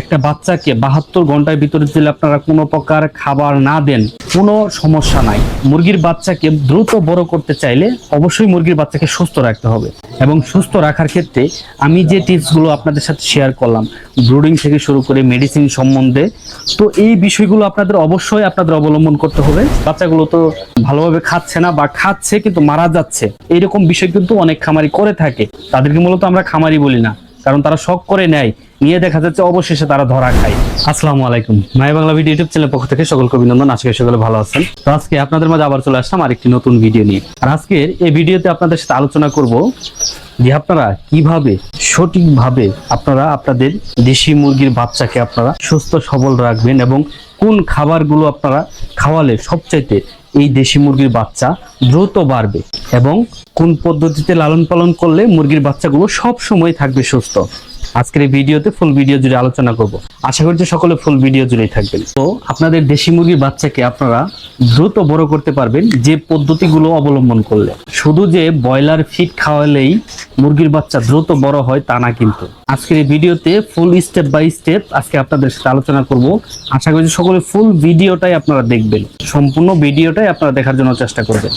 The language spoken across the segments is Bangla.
একটা বাচ্চাকে বাহাত্তর ঘণ্টার ভিতরে যদি আপনারা কোনো প্রকার খাবার না দেন, কোনো সমস্যা নাই। মুরগির বাচ্চাকে দ্রুত বড় করতে চাইলে অবশ্যই মুরগির বাচ্চাকে সুস্থ রাখতে হবে। এবং সুস্থ রাখার ক্ষেত্রে আমি যে টিপসগুলো আপনাদের সাথে শেয়ার করলাম, ব্রুডিং থেকে শুরু করে মেডিসিন সম্বন্ধে, তো এই বিষয়গুলো আপনাদের অবশ্যই আপনাদের অবলম্বন করতে হবে। বাচ্চাগুলো তো ভালোভাবে খাচ্ছে না বা খাচ্ছে কিন্তু মারা যাচ্ছে। এইরকম বিষয় কিন্তু অনেক খামারি করে থাকে। তাদেরকে মূলত আমরা খামারি বলি না। কারণ তারা শখ করে নেয়। নিয়ে দেখা যাচ্ছে অবশেষে তারা ধরা খায়। আসসালামু আলাইকুম। My Bangla video YouTube channel পক্ষ থেকে সকলকে অভিনন্দন। আজকে সকলে ভালো আছেন। তো আজকে আপনাদের মাঝে আবার চলে আসলাম আরেকটি নতুন ভিডিও নিয়ে। আর আজকের এই ভিডিওতে আপনাদের সাথে আলোচনা করব যে আপনারা কীভাবে, সঠিকভাবে আপনারা আপনাদের দেশি মুরগির বাচ্চাকে আপনারা সুস্থ সবল রাখবেন এবং কোন খাবারগুলো আপনারা খাওয়ালে সবচাইতে এই দেশি মুরগির বাচ্চা দ্রুত বাড়বে এবং কোন পদ্ধতিতে লালন পালন করলে মুরগির বাচ্চাগুলো সব সময় থাকবে সুস্থ? আজকের এই ভিডিওতে ফুল ভিডিও জুড়ে আলোচনা করব। আশা করছি সকলে ফুল ভিডিও জুড়েই থাকবেন। তো আপনাদের দেশি মুরগির বাচ্চাকে আপনারা দ্রুত বড় করতে পারবেন যে পদ্ধতিগুলো অবলম্বন করলে। শুধু যে ব্রয়লার ফিট খাওয়ালেই মুরগির বাচ্চা দ্রুত বড় হয় তা না কিন্তু। আজকের এই ভিডিওতে ফুল স্টেপ বাই স্টেপ আজকে আপনাদের সাথে আলোচনা করব। আশা করছি সকলে ফুল ভিডিওটাই আপনারা দেখবেন। সম্পূর্ণ ভিডিওটাই আপনারা দেখার জন্য চেষ্টা করবেন।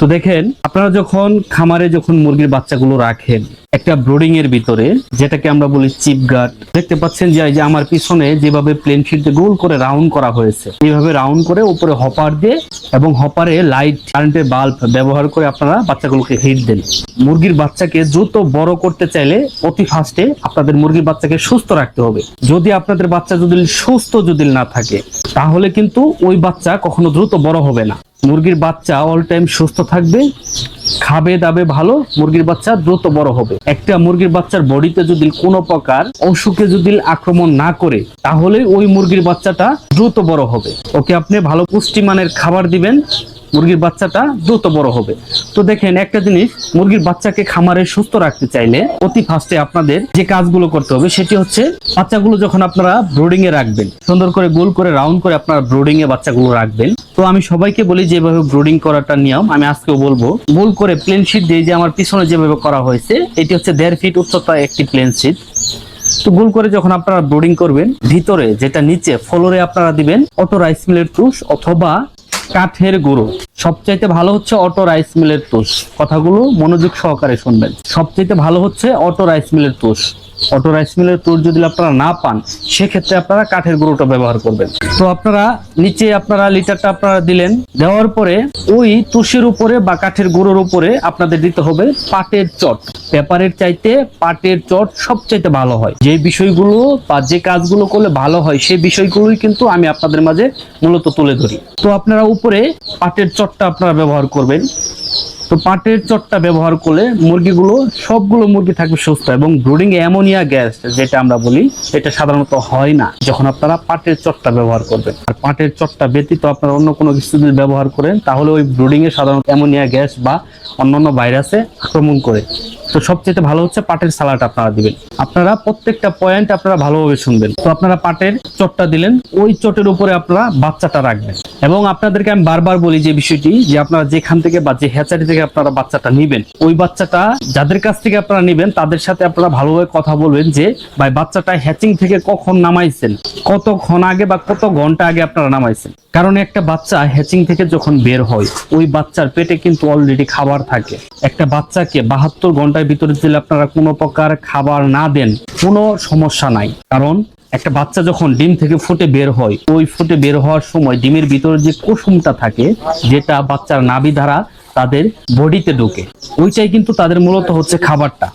তো দেখেন, আপনারা যখন খামারে যখন মুরগির বাচ্চাগুলো রাখেন, একটা ব্রোডিং এর ভিতরে, যেটাকে আমরা বলি চিপ গার্ড, দেখতে পাচ্ছেন যে যে আমার পিছনে যেভাবে প্লেন দিয়ে গোল করে রাউন্ড করা হয়েছে, এইভাবে রাউন্ড করে উপরে হপার দিয়ে এবং হপারে লাইট কারেন্টের বাল্ব ব্যবহার করে আপনারা বাচ্চাগুলোকে হিট দেন। মুরগির বাচ্চাকে দ্রুত বড় করতে চাইলে অতি ফার্স্টে আপনাদের মুরগির বাচ্চাকে সুস্থ রাখতে হবে। যদি আপনাদের বাচ্চা যদি সুস্থ যদি না থাকে, তাহলে কিন্তু ওই বাচ্চা কখনো দ্রুত বড় হবে না। মুরগির বাচ্চা অল টাইম সুস্থ থাকবে, খাবে, দাবে ভালো, মুরগির বাচ্চা দ্রুত বড় হবে। একটা মুরগির বাচ্চার বডিতে যদি কোনো প্রকার অসুখে যদি আক্রমণ না করে, তাহলে ওই মুরগির বাচ্চাটা দ্রুত বড় হবে। ওকে আপনি ভালো পুষ্টিমানের খাবার দিবেন মুরগির বাচ্চাটা দ্রুত বড় হবে। তো দেখেন, একটা জিনিস, মুরগির বাচ্চাকে খামারে সুস্থ রাখতে চাইলে অতি ফার্স্টে আপনাদের যে কাজগুলো করতে হবে, সেটি হচ্ছে বাচ্চাগুলো যখন আপনারা ব্রোডিং এ রাখবেন, সুন্দর করে গোল করে রাউন্ড করে আপনারা ব্রোডিং এ বাচ্চাগুলো রাখবেন। তো আমি সবাইকে বলি যেভাবে ব্রোডিং করাটা নিয়ম, আমি আজকেও বলব, গোল করে প্লেন শিট দিয়ে যে আমার পিছনে যেভাবে করা হয়েছে, এটি হচ্ছে দেড় ফিট উচ্চতা একটি প্লেন শিট তো গোল করে যখন আপনারা ব্রোডিং করবেন, ভিতরে যেটা নিচে ফ্লোরে আপনারা দিবেন অটো রাইস মিলের তুষ অথবা কাঠের গুঁড়ো। সবচাইতে ভালো হচ্ছে অটো রাইস মিলের তোষ কথাগুলো মনোযোগ সহকারে শুনবেন। সবচাইতে ভালো হচ্ছে অটো রাইস মিলের তুষ অটো রাইস মিলের তুষ যদি আপনারা না পান, সেক্ষেত্রে আপনারা কাঠের গুঁড়োটা ব্যবহার করবেন। তো আপনারা নিচে আপনারা লিটারটা আপনারা দিলেন, দেওয়ার পরে ওই তুষের উপরে বা কাঠের গুঁড়োর উপরে আপনাদের দিতে হবে পাটের চট। পেপারের চাইতে পাটের চট সবচাইতে ভালো হয়। যে বিষয়গুলো বা যে কাজগুলো করলে ভালো হয় সেই বিষয়গুলোই কিন্তু আমি আপনাদের মাঝে মূলত তুলে ধরি। তো আপনারা উপরে পাটের চটটা আপনারা ব্যবহার করবেন। তো পাটের চটটা ব্যবহার করলে মুরগিগুলো, সবগুলো মুরগি থাকবে সুস্থ এবং ব্রুডিং অ্যামোনিয়া গ্যাস যেটা আমরা বলি, এটা সাধারণত হয় না যখন আপনারা পাটের চটটা ব্যবহার করবেন। আর পাটের চটটা ব্যতীত আপনারা অন্য কোনো কিছু যদি ব্যবহার করেন, তাহলে ওই ব্রুডিংয়ে সাধারণত অ্যামোনিয়া গ্যাস বা অন্যান্য ভাইরাসে আক্রমণ করে। তো সবচেয়ে ভালো হচ্ছে পাটের সালাড আপনারা দিবেন। আপনারা প্রত্যেকটা পয়েন্ট আপনারা ভালোভাবে শুনবেন। তো আপনারা পাটের চটটা দিলেন, ওই চটের উপরে আপনারা বাচ্চাটা রাখবেন। এবং আপনাদেরকে আমি বারবার বলি যে বিষয়টি, যে আপনারা যেখান থেকে বা যে হ্যাচারি থেকে আপনারা বাচ্চাটা নিবেন, ওই বাচ্চাটা যাদের কাছ থেকে আপনারা নিবেন, তাদের সাথে আপনারা ভালোভাবে কথা বলবেন যে, ভাই, বাচ্চাটা হ্যাচিং থেকে কখন নামাইছেন? কতক্ষণ আগে বা কত ঘণ্টা আগে আপনারা নামাইছেন? কারণ একটা বাচ্চা হ্যাচিং থেকে যখন বের হয়, ওই বাচ্চার পেটে কিন্তু অলরেডি খাবার থাকে। একটা বাচ্চাকে বাহাত্তর ঘণ্টার ভিতরে যদি আপনারা কোনো প্রকার খাবার না দেন, কোনো সমস্যা নাই। কারণ একটা বাচ্চা যখন ডিম থেকে ফুটে বের হয়, ওই ফুটে বের হওয়ার সময় ডিমের ভিতরে যে কুসুমটা থাকে, যেটা বাচ্চার নাভি দ্বারা তাদের বডিতে ঢোকে। ওইটাই কিন্তু তাদের মূলত হচ্ছে খাবারটা।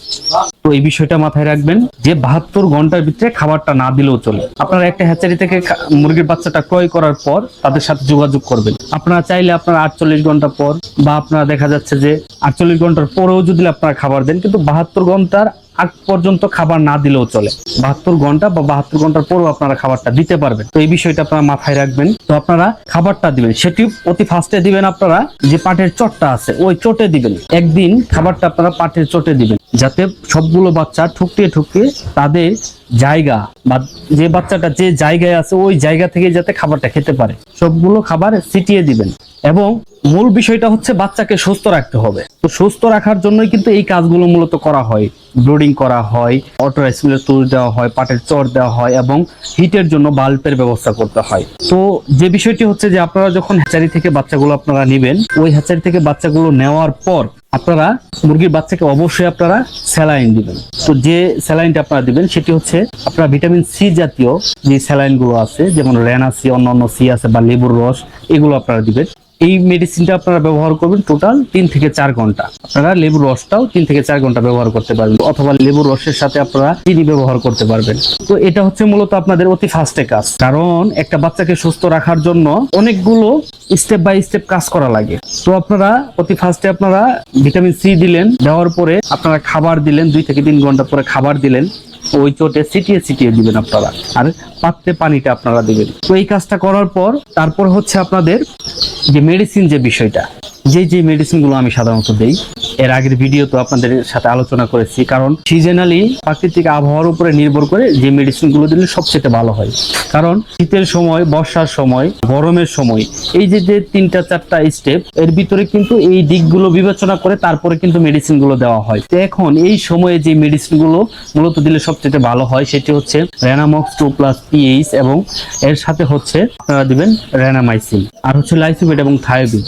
তো এই বিষয়টা মাথায় রাখবেন যে বাহাত্তর ঘণ্টার ভিতরে খাবারটা না দিলেও চলে। আপনারা একটা হ্যাচারি থেকে মুরগির বাচ্চাটা ক্রয় করার পর তাদের সাথে যোগাযোগ করবেন। আপনারা চাইলে আপনার আটচল্লিশ ঘণ্টা পর বা আপনারা দেখা যাচ্ছে যে আটচল্লিশ ঘণ্টার পরেও যদি আপনারা খাবার দেন, কিন্তু বাহাত্তর ঘণ্টার আগ পর্যন্ত খাবার না দিলেও চলে। বাহাত্তর ঘণ্টা বা বাহাত্তর ঘণ্টার পরও আপনারা খাবারটা দিতে পারবেন। তো এই বিষয়টা আপনারা মাথায় রাখবেন। তো আপনারা খাবারটা দিবেন। সেটি অতি ফার্স্টে দিবেন আপনারা যে পাটের চটটা আছে, ওই চটে দিবেন। একদিন খাবারটা আপনারা পাটের চটে দিবেন। যাতে সবগুলো বাচ্চা ঠুকটিয়ে ঠুকটিয়ে তাদের জায়গা বা যে বাচ্চাটা যে জায়গায় আছে, ওই জায়গা থেকে যাতে খাবারটা খেতে পারে। সবগুলো খাবার ছিটিয়ে দিবেন। এবং মূল বিষয়টা হচ্ছে বাচ্চাকে সুস্থ রাখতে হবে। তো সুস্থ রাখার জন্যই কিন্তু এই কাজগুলো মূলত করা হয়। ব্রুডিং করা হয়, অটো রাইসমিলের তুল দেওয়া হয়, পাটের চর দেওয়া হয় এবং হিটের জন্য বাল্বের ব্যবস্থা করতে হয়। তো যে বিষয়টি হচ্ছে যে আপনারা যখন হ্যাচারি থেকে বাচ্চাগুলো আপনারা নেবেন, ওই হ্যাচারি থেকে বাচ্চাগুলো নেওয়ার পর আপনারা মুরগির বাচ্চাকে অবশ্যই আপনারা স্যালাইন দিবেন। তো যে স্যালাইনটা আপনারা দিবেন, সেটি হচ্ছে আপনারা ভিটামিন সি জাতীয় যে স্যালাইনগুলো আছে, যেমন রেনা সি অন্যান্য সি আছে বা লেবুর রস, এগুলো আপনারা দিবেন। এই মেডিসিনটা আপনারা ব্যবহার করবেন টোটাল তিন থেকে চার ঘণ্টা। আপনারা লেবুর রসটাও তিন থেকে চার ঘণ্টা ব্যবহার করতে পারবেন, অথবা লেবুর রসের সাথে আপনারা চিনি ব্যবহার করতে পারবেন। তো এটা হচ্ছে মূলত আপনাদের অতি ফাস্টে কাজ। কারণ একটা বাচ্চাকে সুস্থ রাখার জন্য অনেকগুলো স্টেপ বাই স্টেপ কাজ করা লাগে। তো আপনারা অতি ফার্স্টে আপনারা ভিটামিন সি দিলেন, দেওয়ার পরে আপনারা খাবার দিলেন, দুই থেকে তিন ঘণ্টা পরে খাবার দিলেন, ওই চোটে ছিটিয়ে ছিটিয়ে দিবেন আপনারা। আর পাত্রে পানিটা আপনারা দিবেন। তো এই কাজটা করার পর, তারপর হচ্ছে আপনাদের যে মেডিসিন যে বিষয়টা যে যে মেডিসিনগুলো আমি সাধারণত দেই এর আগের ভিডিও তো আপনাদের সাথে আলোচনা করেছি, কারণ সিজনালি প্রাকৃতিক আবহাওয়ার উপরে নির্ভর করে যে মেডিসিনগুলো দিলে সবচেয়ে ভালো হয়। কারণ শীতের সময়, বর্ষার সময়, গরমের সময়, এই যে যে তিনটা, চারটা স্টেপ এর ভিতরে কিন্তু এই দিকগুলো বিবেচনা করে তারপরে কিন্তু মেডিসিনগুলো দেওয়া হয়। এখন এই সময়ে যে মেডিসিনগুলো মূলত দিলে সবচেয়ে ভালো হয়, সেটি হচ্ছে রেনামক্স টু প্লাস পিএইচ এবং এর সাথে হচ্ছে, আপনারা দিবেন রেনামাইসিন আর হচ্ছে লাইসোভেট এবং থায়োবিন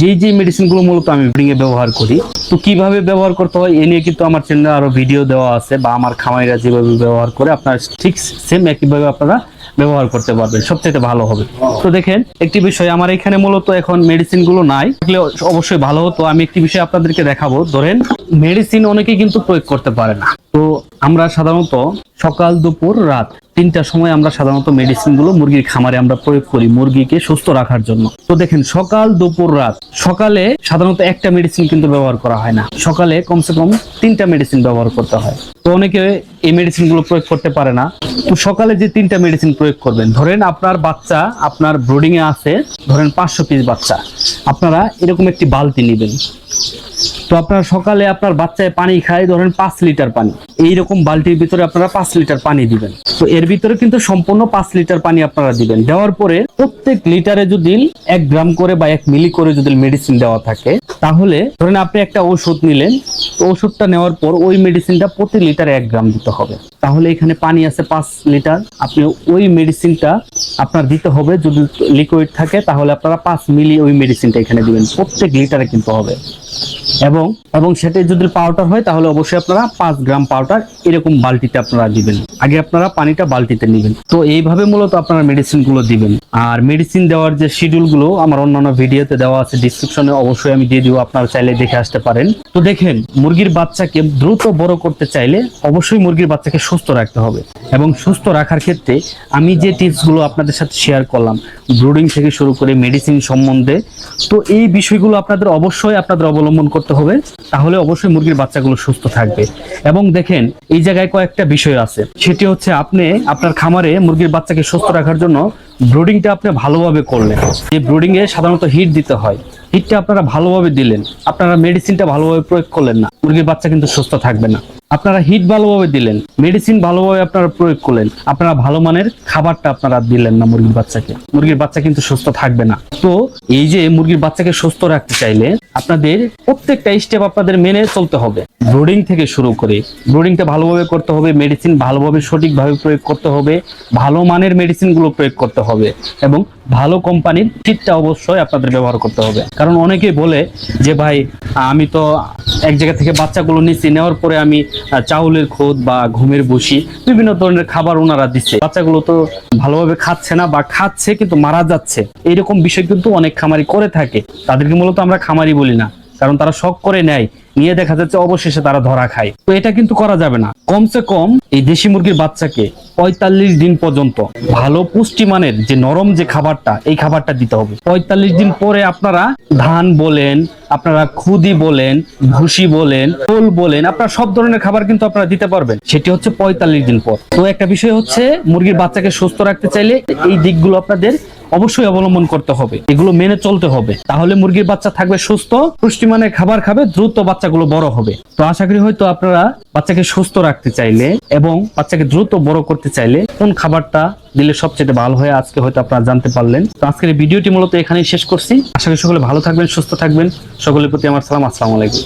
যে যে মেডিসিনগুলো মূলত আমি ব্রিং ব্যবহার করি, তো কীভাবে ব্যবহার করতে হয় এ নিয়ে কিন্তু আমার চ্যানেলে আরও ভিডিও দেওয়া আছে বা আমার খামারিরা যেভাবে ব্যবহার করে আপনার ঠিক সেম একইভাবে আপনারা ব্যবহার করতে পারবেন সবচেয়ে ভালো হবে। তো দেখেন, একটি বিষয়, আমার এখানে মূলত এখন মেডিসিনগুলো নাই, থাকলে অবশ্যই ভালো হতো। আমি একটি বিষয় আপনাদেরকে দেখাবো। ধরেন মেডিসিন অনেকে কিন্তু প্রয়োগ করতে পারে না। তো আমরা সাধারণত সকাল, দুপুর, রাত তিনটার সময় আমরা সাধারণত মেডিসিনগুলো মুরগির খামারে আমরা প্রয়োগ করি মুরগিকে সুস্থ রাখার জন্য। তো দেখেন, সকাল, দুপুর, রাত সকালে সাধারণত একটা মেডিসিন কিন্তু ব্যবহার করা হয় না। সকালে কমসে কম তিনটা মেডিসিন ব্যবহার করতে হয়। তো অনেকে এই মেডিসিনগুলো প্রয়োগ করতে পারে না। তো সকালে যে তিনটা মেডিসিন প্রয়োগ করবেন, ধরেন আপনার বাচ্চা আপনার ব্রোডিং এ আছে, ধরেন পাঁচশো পিস বাচ্চা। আপনারা এরকম একটি বালতি নেবেন। তো আপনার সকালে আপনার বাচ্চায় পানি খায় ধরেন পাঁচ লিটার পানি। এইরকম বালতির ভিতরে আপনারা পাঁচ লিটার পানি দিবেন। তো এর ভিতরে কিন্তু সম্পূর্ণ পাঁচ লিটার পানি আপনারা দিবেন। দেওয়ার পরে প্রত্যেক লিটারে যদি এক গ্রাম করে বা এক মিলি করে যদি মেডিসিন দেওয়া থাকে, তাহলে ধরেন আপনি একটা ওষুধ নিলেন ওষুধটা নেওয়ার পর ওই মেডিসিনটা প্রতি লিটারে এক গ্রাম দিতে হবে। তাহলে এখানে পানি আছে পাঁচ লিটার। আপনি ওই মেডিসিনটা আপনার দিতে হবে। যদি লিকুইড থাকে, তাহলে আপনারা পাঁচ মিলি ওই মেডিসিনটা এখানে দিবেন। প্রত্যেক লিটারে কিন্তু হবে। এবং এবং এবং সেটা যদি পাউডার হয়, তাহলে অবশ্যই আপনারা পাঁচ গ্রাম পাউডার এরকম বালতিতে আপনারা দিবেন। আগে আপনারা পানিটা বালতিতে নেবেন। তো এইভাবে মূলত আপনারা মেডিসিনগুলো দিবেন। আর মেডিসিন দেওয়ার যে শিডিউলগুলো, আমার অন্যান্য ভিডিওতে দেওয়া আছে ডিসক্রিপশনে অবশ্যই আমি দিয়ে দিব, আপনারা চাইলে দেখে আসতে পারেন। তো দেখেন, মুরগির বাচ্চাকে দ্রুত বড় করতে চাইলে অবশ্যই মুরগির বাচ্চাকে সুস্থ রাখতে হবে। এবং সুস্থ রাখার ক্ষেত্রে আমি যে টিপসগুলো আপনাদের সাথে শেয়ার করলাম ব্রুডিং থেকে শুরু করে মেডিসিন সম্বন্ধে, তো এই বিষয়গুলো আপনাদের অবশ্যই আপনাদের অবলম্বন করতে হবে। তাহলে অবশ্যই মুরগির বাচ্চাগুলো সুস্থ থাকবে। এবং দেখেন, এই জায়গায় কয়েকটা বিষয় আছে। সেটি হচ্ছে আপনি আপনার খামারে মুরগির বাচ্চাকে সুস্থ রাখার জন্য ব্রুডিংটা আপনি ভালোভাবে করলেন। এই ব্রুডিং এ সাধারণত হিট দিতে হয়। হিটটা আপনারা ভালোভাবে দিলেন। আপনারা মেডিসিনটা ভালোভাবে প্রয়োগ করলেন না। মুরগির বাচ্চা কিন্তু সুস্থ থাকবে না। আপনারা হিট ভালোভাবে দিলেন মেডিসিন ভালোভাবে আপনারা প্রয়োগ করলেন, আপনারা ভালো মানের খাবারটা আপনারা দিলেন না মুরগির বাচ্চাকে। মুরগির বাচ্চা কিন্তু সুস্থ থাকবে না। তো এই যে মুরগির বাচ্চাকে সুস্থ রাখতে চাইলে আপনাদের প্রত্যেকটা স্টেপ আপনাদের মেনে চলতে হবে। ব্রুডিং থেকে শুরু করে ব্রুডিংটা ভালোভাবে করতে হবে মেডিসিন ভালোভাবে সঠিকভাবে প্রয়োগ করতে হবে, ভালো মানের মেডিসিনগুলো প্রয়োগ করতে হবে এবং ভালো কোম্পানির ফিটটা অবশ্যই আপনাদের ব্যবহার করতে হবে। কারণ অনেকেই বলে যে, ভাই, আমি তো এক জায়গা থেকে বাচ্চাগুলো নিচ্ছি, নেওয়ার পরে আমি চাউলের খোদ বা ঘুমের বসি, বিভিন্ন ধরনের খাবার ওনারা দিচ্ছে। বাচ্চাগুলো তো ভালোভাবে খাচ্ছে না বা খাচ্ছে কিন্তু মারা যাচ্ছে। এইরকম বিষয় কিন্তু অনেক খামারি করে থাকে। তাদেরকে মূলত আমরা খামারি বলি না, কারণ তারা শখ করে নেয়। নিয়ে দেখা যাচ্ছে অবশেষে তারা ধরা খায়। তো এটা কিন্তু করা যাবে না। কমসে কম এই দেশি মুরগির বাচ্চাকে পঁয়তাল্লিশ দিন পর্যন্ত ভালো পুষ্টিমানের যে নরম যে খাবারটা, এই খাবারটা দিতে হবে। পঁয়তাল্লিশ দিন পরে আপনারা ধান বলেন আপনারা খুদি বলেন, ভুসি বলেন কোল বলেন, আপনারা সব ধরনের খাবার কিন্তু আপনারা দিতে পারবেন। সেটি হচ্ছে পঁয়তাল্লিশ দিন পর। তো একটা বিষয় হচ্ছে, মুরগির বাচ্চাকে সুস্থ রাখতে চাইলে এই দিকগুলো আপনাদের অবশ্যই অবলম্বন করতে হবে। এগুলো মেনে চলতে হবে। তাহলে মুরগির বাচ্চা থাকবে সুস্থ, পুষ্টিমানের খাবার খাবে, দ্রুত বাচ্চাগুলো বড় হবে। তো আশা করি হয়তো আপনারা বাচ্চাকে সুস্থ রাখতে চাইলে এবং বাচ্চাকে দ্রুত বড় করতে চাইলে কোন খাবারটা দিলে সবচেয়ে ভালো হয়। আজকে হয়তো আপনারা জানতে পারলেন। তো আজকের ভিডিওটি মূলত এখানেই শেষ করছি। আশা করি সকলে ভালো থাকবেন, সুস্থ থাকবেন। সকলের প্রতি আমার সালাম, আসসালামু আলাইকুম।